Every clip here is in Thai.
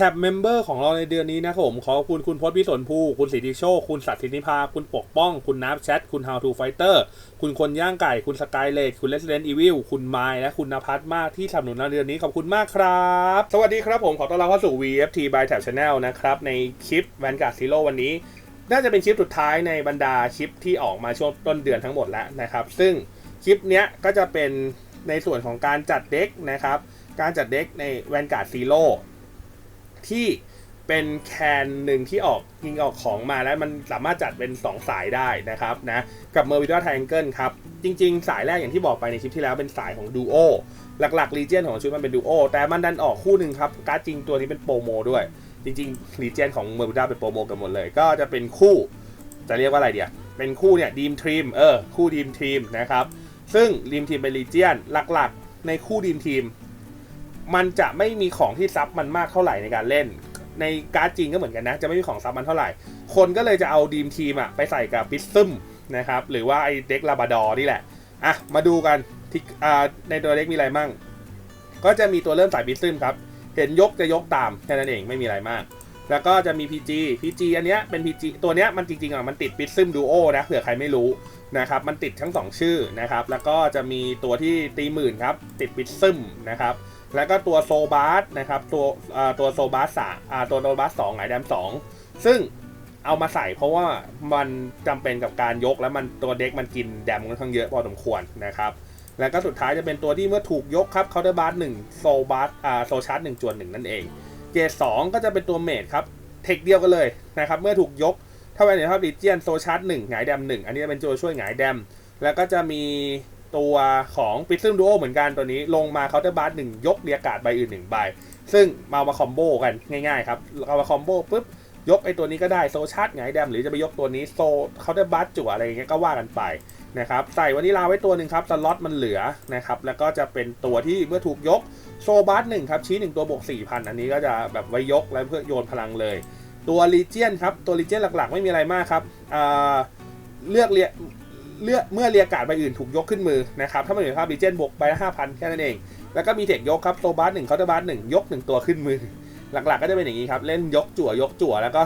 ท็บเมมเบอร์ของเราในเดือนนี้นะครับผมขอบคุณคุณพจน์พิสนภูคุณสิทธิโชค คุณสัตย์ธินิพา คุณปกป้อง คุณนับแชท คุณ How to Fighter คุณคนย่างไก่ คุณสกายเลดคุณ Resident Evil คุณไมล์และคุณนภัสมากที่สนับสนุนเราเดือนนี้ขอบคุณมากครับ สวัสดีครับผมขอต้อนรับเข้าสู่ VFT by Tab Channel นะครับ ในคลิป Vanguard Zero วันนี้ น่าจะเป็นคลิปสุดท้ายในบรรดาคลิปที่ออกมาช่วงต้นเดือนทั้งหมดแล้วนะครับ ซึ่งคลิปเนี้ยก็จะเป็นในส่วนของการจัดเด็กนะครับการจัดเด็กใน Vanguard Zero ที่เป็นแคนหนึ่งที่ออกยิงออกของมาแล้วมันสามารถจัดเป็น 2 สายได้นะครับนะกับ m e r v i d a Triangle ครับจริง ๆ สายแรกอย่างที่บอกไปในคลิปที่แล้วเป็นสายของ Duo หลักๆ Legion ของชุดมันเป็น Duo แต่มันดันออกคู่หนึ่งครับการ์ดจริงตัวนี้เป็นโปรโมด้วย จริงๆ Legion ของ m e r v i d a เป็นโปรโมกันหมดเลย ก็จะเป็นคู่ จะเรียกว่าอะไรเดียวเป็นคู่เนี่ยดีมทีมเออคู่ดีมทีมนะครับซึ่งดีมทีมเป็น Legion หลักๆ ในคู่ดีมทีม มันจะไม่มีของที่ซับมันมากเท่าไหร่ในการเล่น ในการ์ดจริงก็เหมือนกันนะ จะไม่มีของซับมันเท่าไหร่ คนก็เลยจะเอาดีมทีมอะไปใส่กับปิซึมนะครับ หรือว่าไอเด็กลาบาดอนี่แหละ อะ มาดูกันที่อ่าในตัวเด็กมีอะไรมั่ง ก็จะมีตัวเริ่มสายปิซึมครับ เห็นยกจะยกตามแค่นั้นเองไม่มีอะไรมากแล้วก็จะมี PG PG อันเนี้ยเป็น PG ตัวเนี้ยมันจริงๆอะมันติดปิซึมดูโอนะเผื่อใครไม่รู้นะครับมันติดทั้งสองชื่อนะครับแล้วก็จะมีตัวที่ตีหมื่นครับติดปิซึมนะครับ แล้วก็ตัวโซบาสนะครับตัวตัวโซบาสสาตัวโซบาสสองไงแดมสองซึ่งเอามาใส่เพราะว่ามันจำเป็นกับการยกแล้วมันตัวเด็กมันกินแดมค่อนข้างเยอะพอสมควรนะครับแล้วก็สุดท้ายจะเป็นตัวที่เมื่อถูกยกครับเคาน์เตอร์บาร์หนึ่งโซบาสอ่าโซชาร์จหนึ่งจวนหนึ่งนั่นเองเกรดสองก็จะเป็นตัวเมดครับเทคเดียวกันเลยนะครับเมื่อถูกยกถ้าเป็นในภาพดิเจียนโซชาร์จหนึ่งหงายแดมหนึ่งอันนี้จะเป็นตัวช่วยหงายแดมแล้วก็จะมี ตัวของปิซึมดูโอเหมือนกันตัวนี้ลงมาเคาน์เตอร์บาร์หนึ่งยกเรียกการ์ดใบอื่นหนึ่งใบ ซึ่งมามาคอมโบกันง่ายๆครับเอามาคอมโบปุ๊บยกไอตัวนี้ก็ได้โซชาร์จหงแดมหรือจะไปยกตัวนี้โซเคาน์เตอร์บาร์จั่วอะไรอย่างเงี้ยก็ว่ากันไปนะครับใส่วานิลาไว้ตัวหนึ่งครับสล็อตมันเหลือนะครับแล้วก็จะเป็นตัวที่เมื่อถูกยกโซบาร์หนึ่งครับชี้หนึ่งตัวบวก4,000อันนี้ก็จะแบบไว้ยกแล้วเพื่อโยนพลังเลย ตัวลีเจียนครับตัวลีเจียนหลักๆ ไม่มีอะไรมากครับเลือกเรีย เลือกเมื่อเรียการ์ดใบอื่นถูกยกขึ้นมือนะครับถ้ามันอยู่ในภาพลีเจนบวกไปละห้าพันแค่นั้นเอง แล้วก็มีเทคยกครับโซบาร์หนึ่งเคาน์เตอร์บาร์หนึ่งยกหนึ่งตัวขึ้นมือ หลักๆก็จะเป็นอย่างนี้ครับเล่นยกจั่วยกจั่วแล้วก็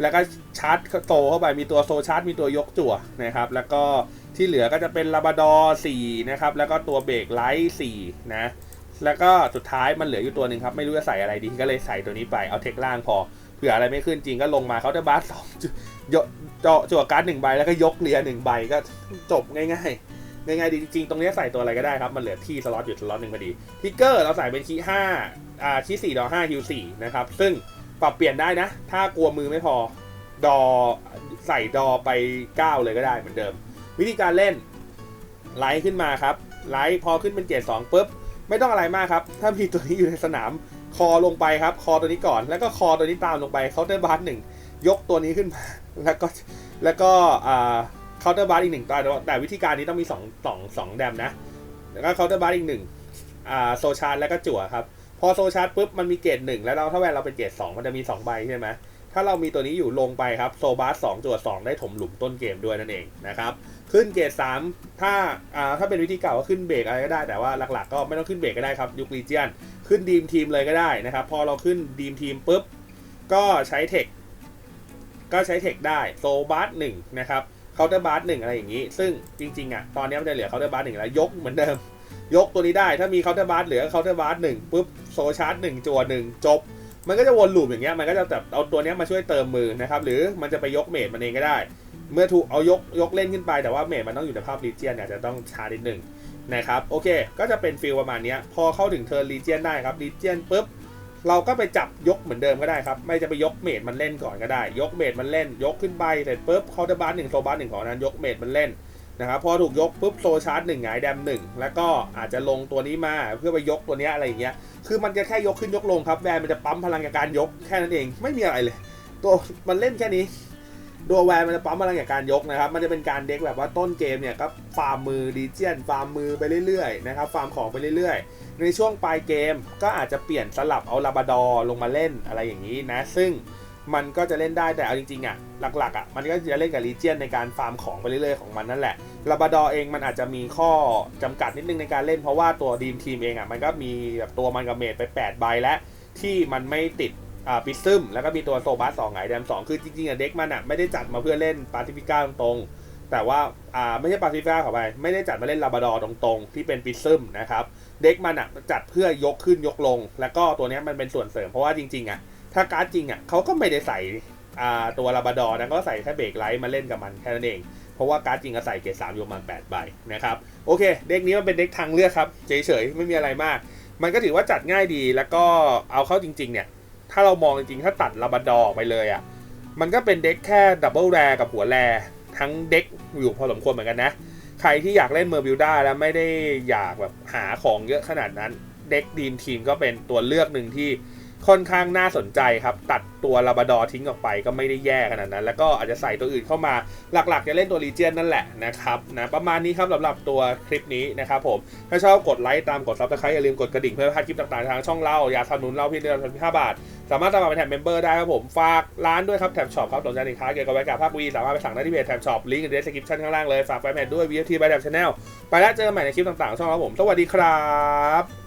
แล้วก็ชาร์จโตเข้าไปมีตัวโซชาร์จมีตัวยกจั่วนะครับแล้วก็ที่เหลือก็จะเป็นลาบาดอร์4นะครับแล้วก็ตัวเบรกไลท์4นะแล้วก็สุดท้ายมันเหลืออยู่ตัวหนึ่งครับไม่รู้จะใส่อะไรดีก็เลยใส่ตัวนี้ไปเอาเทคล่างพอ เผื่ออะไรไม่ขึ้นจริงก็ลงมาเขาจะบาสสองยกเจาะจั่วการ์ดหนึ่งใบแล้วก็ยกเรียหนึ่งใบก็จบง่ายๆง่ายๆดีจริงๆ ตรงนี้ใส่ตัวอะไรก็ได้ครับ มันเหลือที่สล็อตอยู่สล็อตหนึ่งพอดีทิกเกอร์เราใส่เป็นคีห้าอ่าคีสี่ดอห้าคิวสี่นะครับซึ่งปรับเปลี่ยนได้นะ ถ้ากลัวมือไม่พอดอใส่ดอไป 9 เลยก็ได้เหมือนเดิม วิธีการเล่นไลท์ขึ้นมาครับไลท์พอขึ้นเป็นเกรดสองปุ๊บ ไม่ต้องอะไรมากครับ ถ้ามีตัวนี้อยู่ในสนาม คอลงไปครับ คอตัวนี้ก่อน แล้วก็คอตัวนี้ตามลงไปเคาน์เตอร์บาร์หนึ่งยกตัวนี้ขึ้นมา แล้วก็แล้วก็เคาน์เตอร์บาร์อีกหนึ่งตัวแต่วิธีการนี้ต้องมี2 2 2แดมนะ แล้วก็เคาน์เตอร์บาร์อีกหนึ่งโซชาร์แล้วก็จั่วครับพอโซชาร์ปุ๊บมันมีเกรดหนึ่งแล้วเราถ้าแวนเราเป็นเกรดสองมันจะมีสองใบใช่ไหมถ้าเรามีตัวนี้อยู่ลงไปครับโซบาสสองจั่วสองได้ถมหลุมต้นเกมด้วยนั่นเองนะครับขึ้นเกรดสามถ้าอ่าถ้าเป็นวิธีเก่าก็ขึ้นเบรกอะไรก็ได้แต่ว่าหลักๆ ก็ไม่ต้องขึ้นเบรกก็ได้ครับยุคลีเจียน ขึ้นดีมทีมเลยก็ได้นะครับ พอเราขึ้นดีมทีมปุ๊บ ก็ใช้เทคก็ใช้เทคได้โซบาสหนึ่งนะครับเคาน์เตอร์บาสหนึ่งอะไรอย่างนี้ ซึ่งจริงๆอะตอนนี้มันจะเหลือเคาน์เตอร์บาสหนึ่งแล้วยกเหมือนเดิม ยกตัวนี้ได้ถ้ามีเคาน์เตอร์บาสเหลือเคาน์เตอร์บาสหนึ่งปุ๊บโซชาร์จหนึ่งจัวหนึ่งจบ มันก็จะวนลูปอย่างเงี้ยมันก็จะแบบเอาตัวนี้มาช่วยเติมมือนะครับหรือมันจะไปยกเมดมันเองก็ได้ เมื่อถูกเอายกยกเล่นขึ้นไปแต่ว่าเมดมันต้องอยู่ในภาพลีเจียนเนี่ยจะต้องช้านิดหนึ่ง นะครับโอเค ก็จะเป็นฟิลประมาณนี้พอเข้าถึงเทิร์นลีเจียนได้ครับลีเจียนปุ๊บเราก็ไปจับยกเหมือนเดิมก็ได้ครับ ไม่จะไปยกเมดมันเล่นก่อนก็ได้ ยกเมดมันเล่น ยกขึ้นไปเสร็จปุ๊บเคาน์เตอร์บาร์หนึ่งโซบาร์หนึ่งของนั้นยกเมดมันเล่นนะครับพอถูกยกปุ๊บโซชาร์จหนึ่งหงายแดมหนึ่งแล้วก็อาจจะลงตัวนี้มาเพื่อไปยกตัวนี้อะไรอย่างเงี้ยคือมันจะแค่ยกขึ้นยกลงครับแวนมันจะปั๊มพลังจากการยกแค่นั้นเองไม่มีอะไรเลย ตัวมันเล่นแค่นี้ ตัวแวนมันจะปั๊มพลังจากการยกนะครับ มันจะเป็นการเด็กแบบว่าต้นเกมเนี่ยก็ฟาร์มมือดีเจียนฟาร์มมือไปเรื่อยๆนะครับฟาร์มของไปเรื่อยๆ ในช่วงปลายเกมก็อาจจะเปลี่ยนสลับเอาลาบาดอลงมาเล่นอะไรอย่างนี้นะ ซึ่งมันก็จะเล่นได้แต่เอาจริงๆอะหลักๆอะมันก็จะเล่นกับลีเจียนในการฟาร์มของไปเรื่อยๆของมันนั่นแหละลาบาดอเองมันอาจจะมีข้อจำกัดนิดนึงในการเล่นเพราะว่าตัวดีมทีมเองอะมันก็มีแบบตัวมันกับเมดไป 8 ใบแล้วที่มันไม่ติด อ่าปิซึมแล้วก็มีตัวโซบัสสองไงแดมสองคือจริงๆอะเด็กมันอะไม่ได้จัดมาเพื่อเล่นปาซิฟิก้าตรงๆแต่ว่าอ่าไม่ใช่ปาซิฟิก้าขอไปไม่ได้จัดมาเล่นลาบราดอร์ตรงๆ ที่เป็นปิซึมนะครับเด็กมันอะจัดเพื่อยกขึ้นยกลง แล้วก็ตัวนี้มันเป็นส่วนเสริมเพราะว่าจริงๆอะถ้าการ์ดจริงอะเขาก็ไม่ได้ใส่อ่าตัวลาบราดอร์นะก็ใส่แค่เบรกไลท์มาเล่นกับมันแค่นั้นเองเพราะว่าการ์ดจริงก็ใส่เกรดสามอยู่ประมาณแปดใบนะครับโอเค เด็กนี้มันเป็นเด็กทางเลือกครับ เฉยๆ ไม่มีอะไรมาก มันก็ถือว่าจัดง่ายดีแล้วก็เอาเข้าจริง ๆ เนี่ย ถ้าเรามองจริงๆ ถ้าตัดลาบาดอร์ออกไปเลยอะ่ะ มันก็เป็นเด็กแค่ดับเบิลแรกับหัวแรทั้งเด็กอยู่พอสมควรเหมือนกันนะ ใครที่อยากเล่นเมอร์บิวด้าแล้วไม่ได้อยากแบบหาของเยอะขนาดนั้น เด็กดีมทีมก็เป็นตัวเลือกหนึ่งที่ ค่อนข้างน่าสนใจครับ ตัดตัวลาบราดอทิ้งออกไปก็ไม่ได้แย่ขนาดนั้น แล้วก็อาจจะใส่ตัวอื่นเข้ามาหลักๆ จะเล่นตัวรีเจียนนั่นแหละนะครับนะประมาณนี้ครับสำหรับตัวคลิปนี้นะครับผม ถ้าชอบกดไลค์ตามกดซับสไครต์อย่าลืมกดกระดิ่งเพื่อพลาดคลิปต่างๆทางช่องเราอยาสนับสนุนเราเพียงเดือนละ15บาท สามารถสมัครเป็นแท็บเมมเบอร์ได้ครับผมฝากร้านด้วยครับแท็บช็อปครับสนใจสินค้าเกี่ยวกับไวกับภาควีสามารถไปสั่งได้ที่เพจแท็บช็อปลิงก์ในดีสคริปชั่นข้างล่างเลยฝากแฟนเพจด้วย VFT by แท็บชาแนลไปแล้วเจอกันใหม่ในคลิปต่างๆช่องเราผม สวัสดีครับ